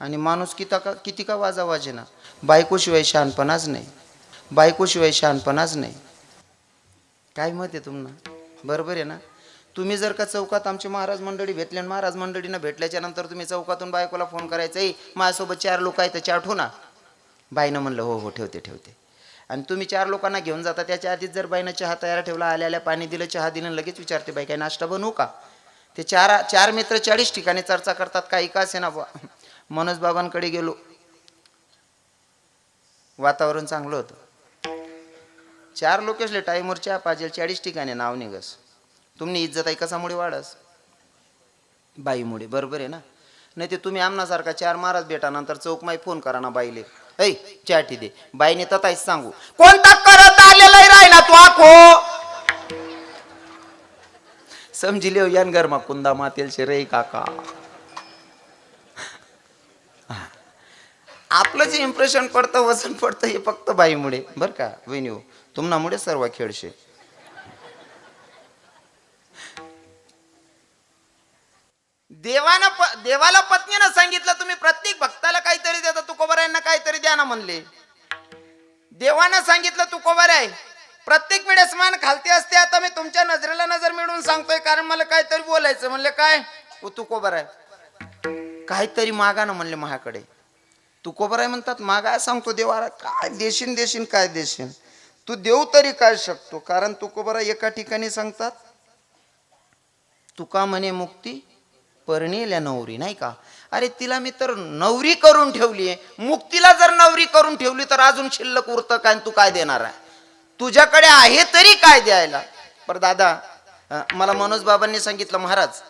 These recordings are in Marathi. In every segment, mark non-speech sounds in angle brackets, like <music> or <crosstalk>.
आणि माणूस किता का किती का वाजा वाजेना बायकोशिवाय शहाणपणाच नाही. बायकोशिवाय शहाणपणाच नाही. काय मत आहे तुम्हाला? बरोबर आहे ना? तुम्ही जर का चौकात आमची महाराज मंडळी भेटले आणि महाराज मंडळीनं भेटल्याच्या नंतर तुम्ही चौकातून बायकोला फोन करायचा आहे माझ्यासोबत चार लोक आहेत चार ठेवू ना. बाईनं म्हणलं हो हो ठेवते ठेवते. आणि तुम्ही चार लोकांना घेऊन जाता त्याच्या आधीच जर बाईनं चहा तयार ठेवला आल्या आल्या पाणी दिलं चहा दिलं लगेच विचारते बाई काय नाश्ता बनवू का? ते चार चार मित्र चाळीस ठिकाणी चर्चा करतात काही का असे ना मनोज बाबांकडे गेलो. वातावरण चांगलं होतं. चार लोक असले टाईमवर चहा चाळीस ठिकाणी नाव निघस. तुम्ही इज्जत आहे कसामुळे वाढस? बाईमुळे बरोबर आहे ना? नाही ते तुम्ही आमनासारखा चार महाराज भेटा नंतर चौकमाई फोन करा ना बाईले. ऐ चाटी दे. बाईने तताईच सांगू. कोणता करत आलेला राहिला तू आखो? समजिले हो, यान गरमा कुंदा मातेल रे काका. आपलं जे इम्प्रेशन पडतं वजन पडतं हे फक्त बाईमुळे. बरं का वेन्यू तुम्हामुळे सर्व खेळशे. देवानं प देवाला पत्नीनं सांगितलं तुम्ही प्रत्येक भक्ताला काहीतरी देता तुकोबरायांना काहीतरी द्या ना म्हणले. देवानं सांगितलं तुकोबर आहे प्रत्येक वेळेस मान खालती असते आता मी तुमच्या नजरेला नजर मिळवून सांगतोय कारण मला काहीतरी बोलायचं म्हणले काय? ओ तुकोबर आहे काहीतरी मागा ना म्हणले माझ्याकडे. तुकोबराय आहे म्हणतात मागाय सांगतो देवाला काय देशील देशीन काय देशील तू देऊ तरी काय शकतो? कारण तुकोबरा एका ठिकाणी सांगतात तुका म्हणे मुक्ती परणेल्या नवरी नाही का? अरे तिला मी तर नवरी करून ठेवली आहे. मुक्तीला जर नवरी करून ठेवली तर अजून शिल्लक उरतं काय आणि तू काय देणार आहे? तुझ्याकडे आहे तरी काय द्यायला? पर दादा मला मनोज बाबांनी सांगितलं महाराज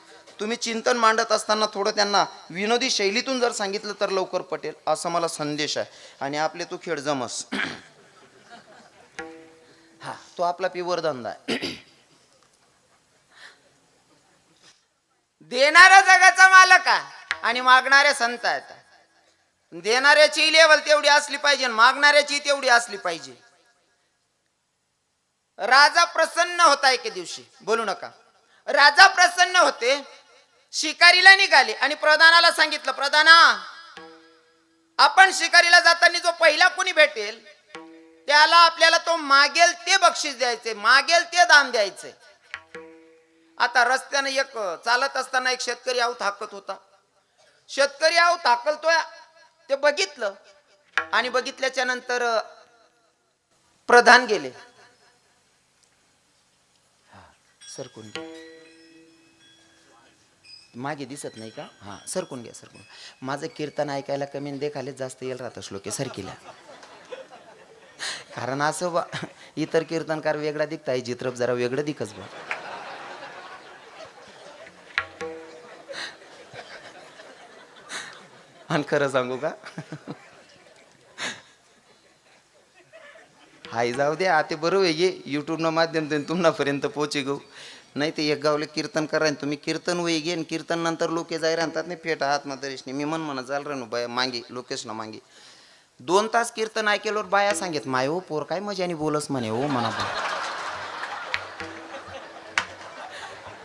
तुम्ही चिंतन मांडत असताना थोडं त्यांना विनोदी शैलीतून जर सांगितलं तर लवकर पटेल असा मला संदेश आहे. आणि आपले तू खेळ जमस. <clears throat> हा तो आपला पिवर धंदा आहे. <clears throat> देणारा जगाचा मालक आहे आणि मागणारे संत आहेत. देणाऱ्याची लेवल तेवढी असली पाहिजे मागणाऱ्याची तेवढी असली पाहिजे. राजा प्रसन्न होता एके दिवशी. बोलू नका. राजा प्रसन्न होते शिकारीला निघाले आणि प्रधानाला सांगितलं प्रधाना आपण शिकारीला जाताना जो पहिला कोणी भेटेल त्याला आपल्याला तो मागेल ते बक्षीस द्यायचे मागेल ते दान द्यायचे. आता रस्त्याने एक चालत असताना एक शेतकरी आऊ थाकत होता. शेतकरी आऊ थाकलतोय ते बघितलं आणि बघितल्याच्या नंतर प्रधान गेले. सर सरकून मागे दिसत नाही का? हा सरकून घ्या सरकून. माझं कीर्तन ऐकायला कमी आणि देखाले जास्त येईल राहत श्लोके सरकीला. कारण असं बा इतर कीर्तनकार वेगळा दिखताय चित्रप जरा वेगळं दिखच बा. आणि खरं सांगू का? हाय जाऊ दे आता बरोबर आहे ये यूट्यूबनं माध्यम तुम्हापर्यंत पोचे गो नाही ते एक गावले कीर्तन करा तुम्ही कीर्तन वय घे कीर्तन नंतर लोके जाय राहतात नाही फेटा हात दरेशनी. मी मन म्हणा झालं रे बाय मागे लोकेश ना मागे. दोन तास कीर्तन ऐकेल्यावर बाया सांगेत माय हो पोर काय मजाने बोलस म्हणे हो म्हणा बा.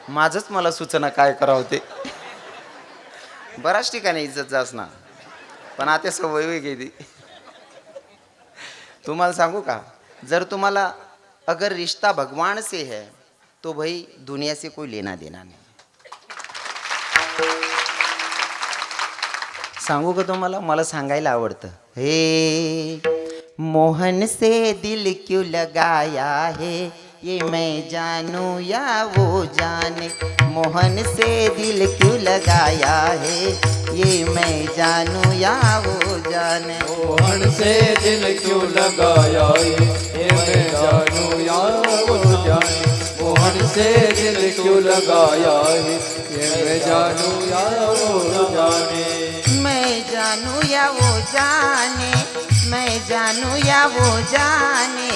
माझंच मला सूचना काय करावं ते. बऱ्याच ठिकाणी इज्जत जास ना. पण आता सवय वेगळी गेली. तुम्हाला सांगू का? जर तुम्हाला अगर रिश्ता भगवान से है तो भाई दुनिया से कोई लेना देना नहीं सांगू का तुम्हाला मला सांगायला आवडतं हे मोहन से दिल क्यों लगाया है ये मैं जानू या वो जाने मोहन से दिल क्यों लगाया है ये मैं जानू या वो जाने मोहन से दिल क्यों लगाया ये ये मैं जानू या वो जाने मोहन से दिल क्यों लगाया ये ये मैं जानू या वो जाने? मैं जानू या वो जाने? मैं जानू या वो जाने?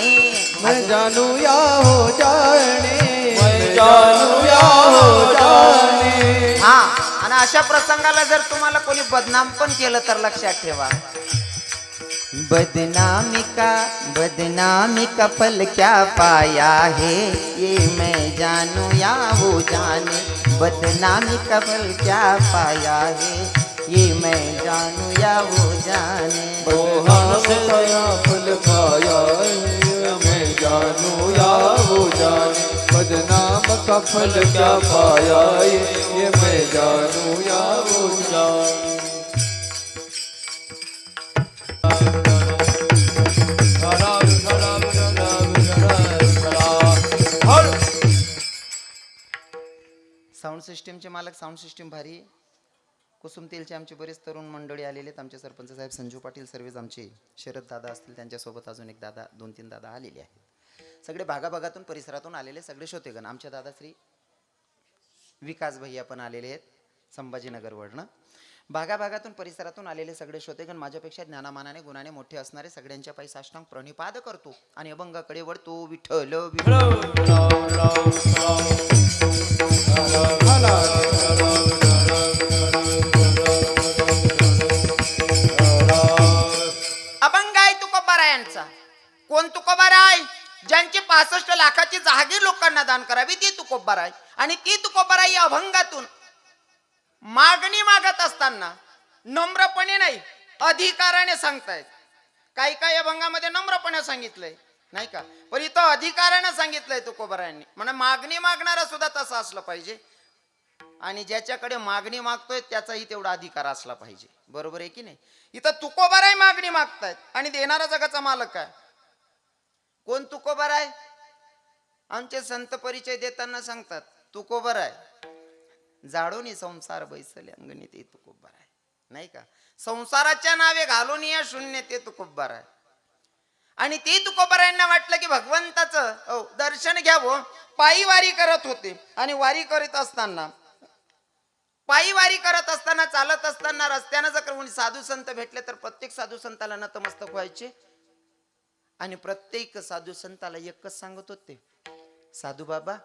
मैं जानू या हो जाने? मैं जानू या हो जाने? हा आणि अशा प्रसंगाला जर तुम्हाला कोणी बदनाम पण केलं तर लक्षात ठेवा. बदनामी का बदनामी का फल क्या पाया है? ये मैं जानू या वो जाने? बदनामी का फल क्या पाया है? ये मैं जानू या वो जाने? नया फल पाया मैं जानू या वो जाने? बदनाम का फल क्या पाया ये मैं जानू या वो जाने? सिस्टीमचे मालक साऊंड सिस्टीम भारी. कुसुम तेलचे आमचे बरेच तरुण मंडळी आलेले आहेत. आमचे सरपंच साहेब संजू पाटील सर्वच आमचे शरद दादा असतील त्यांच्यासोबत अजून एक दादा दोन तीन दादा आलेले आहेत. सगळे भागाभागातून परिसरातून आलेले सगळे श्रोतेगण. आमच्या दादाश्री विकास भैया पण आलेले आहेत संभाजीनगरवरनं भागाभागातून परिसरातून आलेले सगळे श्रोतेगण माझ्यापेक्षा ज्ञानामानाने गुणाने मोठे असणारे सगळ्यांच्या पायी साष्टांग प्रणिपाद करतो आणि अभंगाकडे वळतो. विठ्ठल विठ्ठल. अभंग आहे तुकोबारायांचा. कोण ज्यांची पासष्ट लाखाची जहागीर लोकांना दान करावी ती तुकोबाराय आणि ती तुकोबार या अभंगातून. मागणी मागत असताना नम्रपणे नाही अधिकाराने सांगतायत. काही काही अभंगामध्ये नम्रपणे सांगितलंय नाही का? पण इथं अधिकाराने सांगितलंय तुकोबरायांनी. म्हणजे मागणी मागणारा सुद्धा तसं असलं पाहिजे. आणि ज्याच्याकडे मागणी मागतोय त्याचाही तेवढा अधिकार असला पाहिजे. बरोबर आहे की नाही? इथं तुकोबाराय मागणी मागतायत. आणि देणारा जगाचा मालक आहे कोण तुकोबार आहे आमचे संत परिचय देताना सांगतात तुकोबर आहे जाडोनी संसार बैसले अंगणी ते तुकोबार आहे नाही का? संसाराच्या नावे घालून या शून्य ते तुकोबार आहे आणि ते तुकोबारायांना वाटलं की भगवंताचं दर्शन घ्यावं पायी वारी करत होते. आणि वारी करीत असताना पायी वारी करत असताना चालत असताना रस्त्यानं जर कोणी साधू संत भेटले तर प्रत्येक साधू संताला नतमस्तक व्हायचे. आणि प्रत्येक साधू संताला एकच सांगत होते. साधू बाबा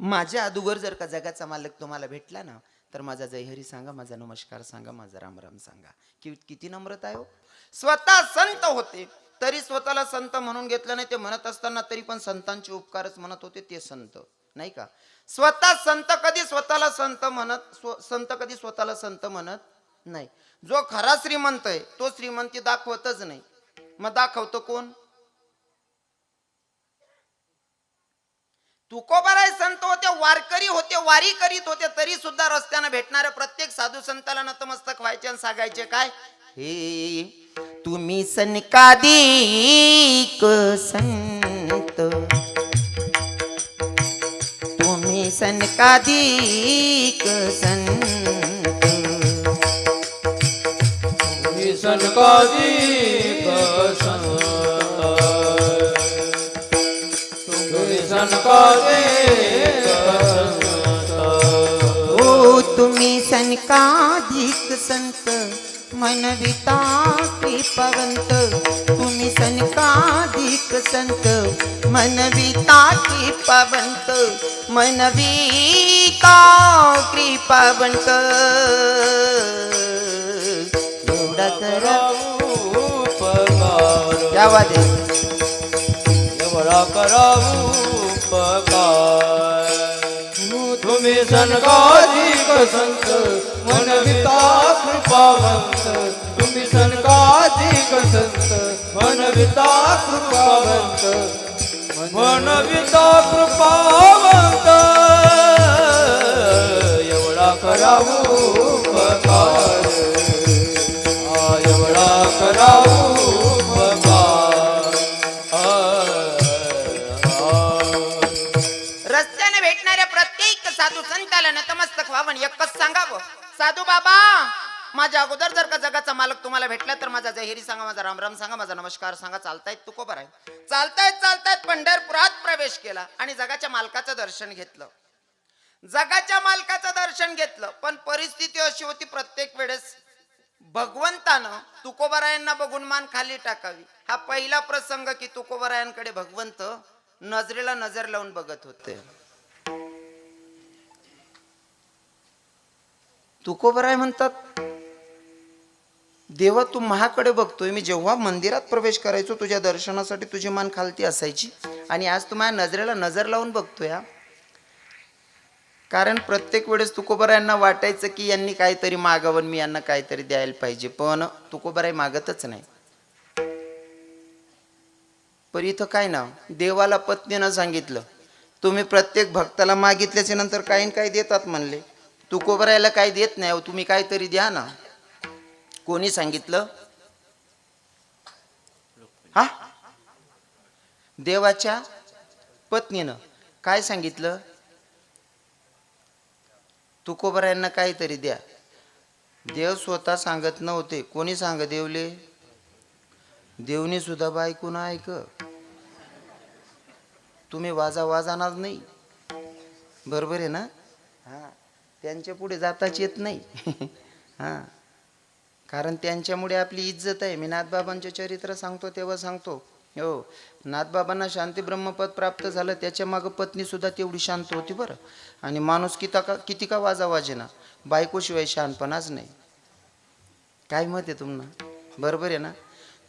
माझ्या अदुगर जर का जगाचा मालक तुम्हाला भेटला ना तर माझा जयहरी सांगा माझा नमस्कार सांगा माझा रामराम सांगा. कि किती नम्रता आहे हो. स्वतः संत होते तरी स्वतःला संत म्हणून घेतलं नाही ते म्हणत असताना तरी पण संतांचे उपकारच म्हणत होते ते संत. नाही का? स्वतः संत कधी स्वतःला संत म्हणत स्व- संत कधी स्वतःला संत म्हणत नाही. जो खरा श्रीमंत आहे तो श्रीमंती दाखवतच नाही. मग दाखवतो कोण? तुकोबाराय संत होते वारकरी होते वारी करीत होते तरी सुद्धा रस्त्यानं भेटणाऱ्या प्रत्येक साधू संताला नतमस्तक व्हायचे आणि सांगायचे काय? हे तुम्ही सनकादिक संत. तुम्ही सनकादिक संत. तुम्ही सनकादिक संत मनविता कृपवंत तुम्ही सनकाधिक संत मनविता कृपवंत मनविता कृपवंत एवढा करा उपकार दे एवढा करावू उपकार तुम्ही सनकाधिक संत मनविता कृपावंत। तुम्ही सनकाधिक संत मनविता कृपावंत। मनविता कृपावंत। एवढा करावू उपकार। एवढा करावू साधू संताला नतमस्तक व्हावं एकच सांगावं. साधू बाबा माझ्या अगोदर जर का जगाचा मालक तुम्हाला भेटला तर माझा जहिरी सांगा माझा रामराम सांगा माझा नमस्कार सांगा. चालतायत तू कोबर आहे? चालतायत चालतायत पंढरपुरात प्रवेश केला आणि जगाच्या मालकाचं दर्शन घेतलं. जगाच्या मालकाचं दर्शन घेतलं पण परिस्थिती अशी होती प्रत्येक वेळेस भगवंतानं तुकोबरायांना बघून मान खाली टाकावी. हा पहिला प्रसंग की तुकोबरायांकडे भगवंत नजरेला नजर लावून बघत होते. तुकोबराय म्हणतात देवा तू महाकडे बघतोय. मी जेव्हा मंदिरात प्रवेश करायचो तुझ्या दर्शनासाठी तुझी मान खालती असायची. आणि आज तू माझ्या नजरेला नजर लावून बघतोय कारण प्रत्येक वेळेस तुकोबरायांना वाटायचं की यांनी काहीतरी मागावं मी यांना काहीतरी द्यायला पाहिजे. पण तुकोबराय मागतच नाही. पण इथं काय ना देवाला पत्नीनं सांगितलं तुम्ही प्रत्येक भक्ताला मागितल्याच्या नंतर काही काही देतात म्हणले. तुकोबरायला काही देत नाही अहो, तुम्ही काहीतरी द्या ना. कोणी सांगितलं? हा? देवाच्या पत्नीनं काय सांगितलं? तुकोबऱ्यांना काहीतरी द्या. देव स्वतः सांगत नव्हते. कोणी सांग देवले? देवनी सुद्धा बायकून ऐक. तुम्ही वाजा वाजानाच नाही. बरोबर आहे ना? हां. त्यांच्या पुढे जाताच येत नाही. <laughs> हां. कारण त्यांच्यामुळे आपली इज्जत आहे. मी नाथबाबांचे चरित्र सांगतो तेव्हा सांगतो. हो. नाथबाबांना शांती ब्रह्मपद प्राप्त झालं त्याच्या मागं पत्नी सुद्धा तेवढी शांत होती बरं. आणि माणूस किता का किती का वाजा वाजेना बायकोशिवाय शहाणपणाच नाही. काय मत आहे तुम्हाला बरोबर आहे ना?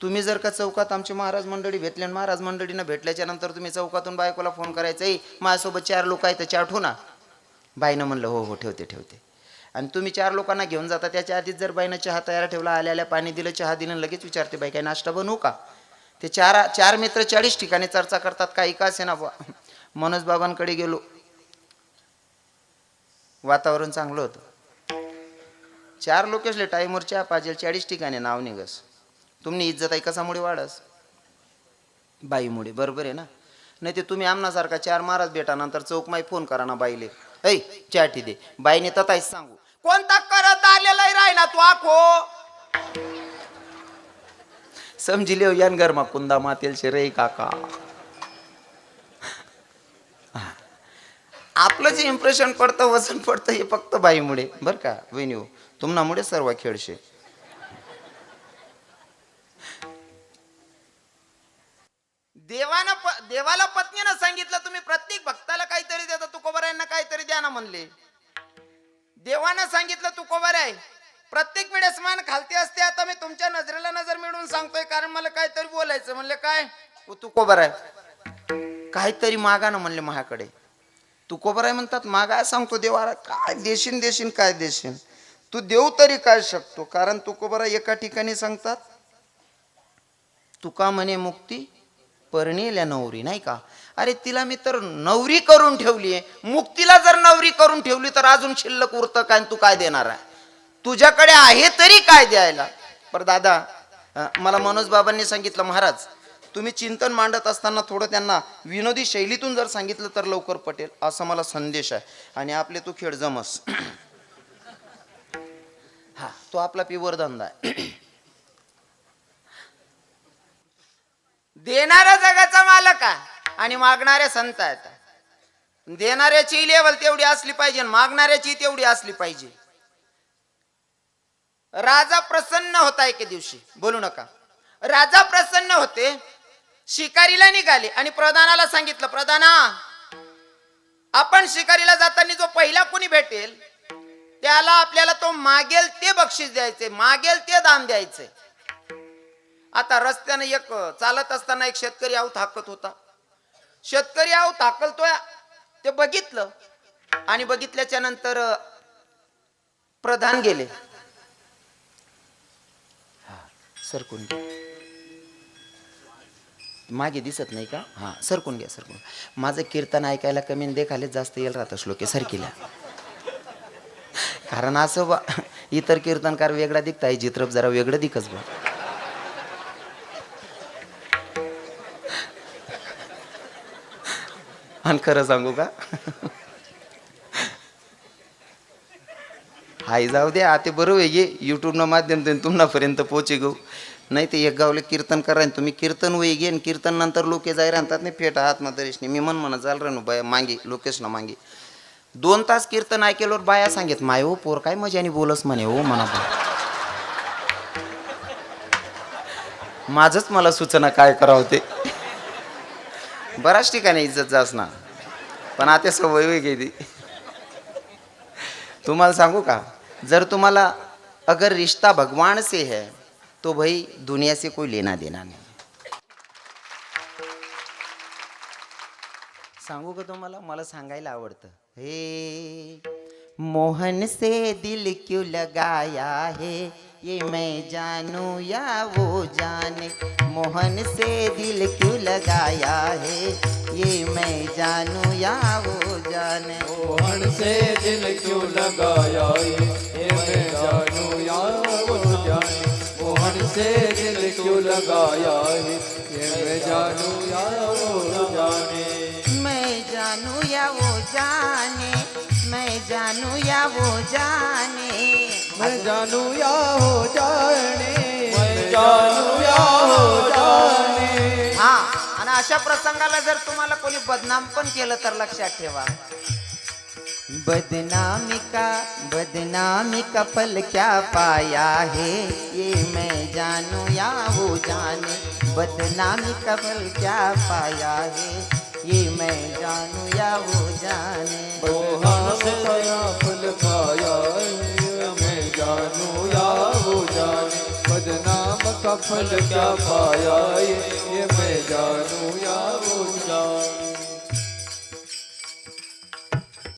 तुम्ही जर का चौकात आमचे महाराज मंडळी भेटले आणि महाराज मंडळीनं भेटल्याच्या नंतर तुम्ही चौकातून बायकोला फोन करायचा ए माझ्यासोबत चार लोक आहेत तर चार ना. बाईनं म्हणलं हो हो ठेवते ठेवते. आणि तुम्ही चार लोकांना घेऊन जाता. त्याच्या आधीच जर बाईनं चहा तयार ठेवला आल्या आल्या पाणी दिलं चहा दिलं लगेच विचारते बाई काय नाश्ता बनवू का? ते चार चार मित्र चाळीस ठिकाणी चर्चा करतात काही का असे ना मनोज बाबांकडे गेलो. वातावरण चांगलं होतं. चार लोकेसले टाईमवर चहा पाहिजे चाळीस ठिकाणी नाव निघस. तुम्ही इज्जत आहे कसामुळे वाढस? बाईमुळे बरोबर आहे ना? नाही ते तुम्ही आमनासारखा चार महाराज भेटा नंतर चौक माई फोन करा ना बाईले. ऐ चाटी दे. बाईने तताच सांगू. कोणता करत आलेला राहिला तू आखो? समजिले लेव यान गरमा कुंदा मातेल रे काका. आपलं जे इम्प्रेशन पडतं वजन पडतं हे फक्त बाईमुळे. बरं का वेन्यू हो, तुमनामुळे सर्व खेळशे. देवानं देवाला पत्नीनं सांगितलं तुम्ही प्रत्येक भक्त काहीतरी म्हणले. देवानं सांगितलं तुकोबर आहे. प्रत्येक वेळेस मान खालती असते. आता मी तुमच्या नजरेला नजर मिळून सांगतोय कारण मला काहीतरी बोलायचं. म्हणले काय? ओ, तुकोबर आहे. काहीतरी मागा ना म्हणले माझ्याकडे. तुकोबर आहे म्हणतात. मागा सांगतो देवाला काय देशील देशीन काय देशीन? तू देऊ तरी काय शकतो कारण तुकोबरा एका ठिकाणी सांगतात. तुका म्हणे मुक्ती परणेल्या नवरी नाही का? अरे तिला मी तर नवरी करून ठेवली आहे मुक्तीला जर नवरी करून ठेवली तर अजून शिल्लक उरतं काय तू काय देणार आहे? तुझ्याकडे आहे तरी काय द्यायला? पर दादा मला मनोज बाबांनी सांगितलं महाराज तुम्ही चिंतन मांडत असताना थोडं त्यांना विनोदी शैलीतून जर सांगितलं तर लवकर पटेल असा मला संदेश आहे. आणि आपले तू खेळ जमस. <clears throat> हा तो आपला पिवर धंदा आहे. <clears throat> देणारा जगाचा मालक आहे. आणि मागणाऱ्या संत आहेत. देणाऱ्याची लेवल तेवढी असली पाहिजे मागणाऱ्याची तेवढी असली पाहिजे. राजा प्रसन्न होता एके दिवशी. बोलू नका. राजा प्रसन्न होते शिकारीला निघाले आणि प्रधानाला सांगितलं प्रधाना आपण शिकारीला जाताना जो पहिला कोणी भेटेल त्याला आपल्याला तो मागेल ते बक्षीस द्यायचे मागेल ते दान द्यायचे. आता रस्त्याने एक चालत असताना एक शेतकरी आऊ थाकत होता. शेतकरी आहो ताकलतोय. ते बघितलं. आणि बघितल्याच्या नंतर प्रधान गेले. सरकून मागे दिसत नाही का? हा सरकून घ्या सरकून घ्या. माझं कीर्तन ऐकायला कमी देखाले जास्त येईल राहत श्लोके सरकीला कारण असं बा इतर कीर्तनकार वेगळा दिखताय चित्रप जरा वेगळं दिखच बा आणि खरं सांगू का? हाय जाऊ दे आता बरोबर आहे यूट्यूबनं माध्यम तुम्हापर्यंत पोचे घेऊ नाही ते एक गावले कीर्तन करा तुम्ही कीर्तन वय घे आणि कीर्तन नंतर लोके जाय राहतात नाही फेटा हात दरेशने मी मन म्हणा चाल रे बाया मागे लोकेश ना मागे. दोन तास कीर्तन ऐकेल्यावर बाया सांगेत माय हो पोर काय मजाने बोलस म्हणे हो म्हणा माझंच मला सूचना काय करावं ते. बऱ्याच ठिकाणी इज्जत जास ना. पण आता सवय वेगळी गेली तुम्हाला सांगू का? जर तुम्हाला अगर रिश्ता भगवान से है तो भाई दुनिया से कोई लेना देना नाही. सांगू का तुम्हाला? मला सांगायला आवडतं. हे मोहन से दिल क्यों लगाया है? ये मैं जानू या वो जाने? मोहन से दिल क्यों लगाया है? ये मैं जानू या वो जाने? मोहन से दिल क्यों लगाया है? ये मैं जानू या वो जाने? मोहन से दिल क्यों लगाया है? ये मैं जानू या वो जाने? मैं जानू या वो जाने? मैं जानू या वो जाने। मैं जानू या हो जाने। मैं जानू या हो जाने। हा आणि अशा प्रसंगाला जर तुम्हाला कोणी बदनाम पण केलं तर लक्षात ठेवा. बदनामी का बदनामी का फल क्या पाया है? ये मैं जानू या वो जाने। बदनामी का फल क्या पाया है? ये मैं जानू या वो जाने ओ हाथ खाया फल खाया ये मैं जानू या वो जाने बदनाम का फल क्या पाया ये मैं जानू या वो जाने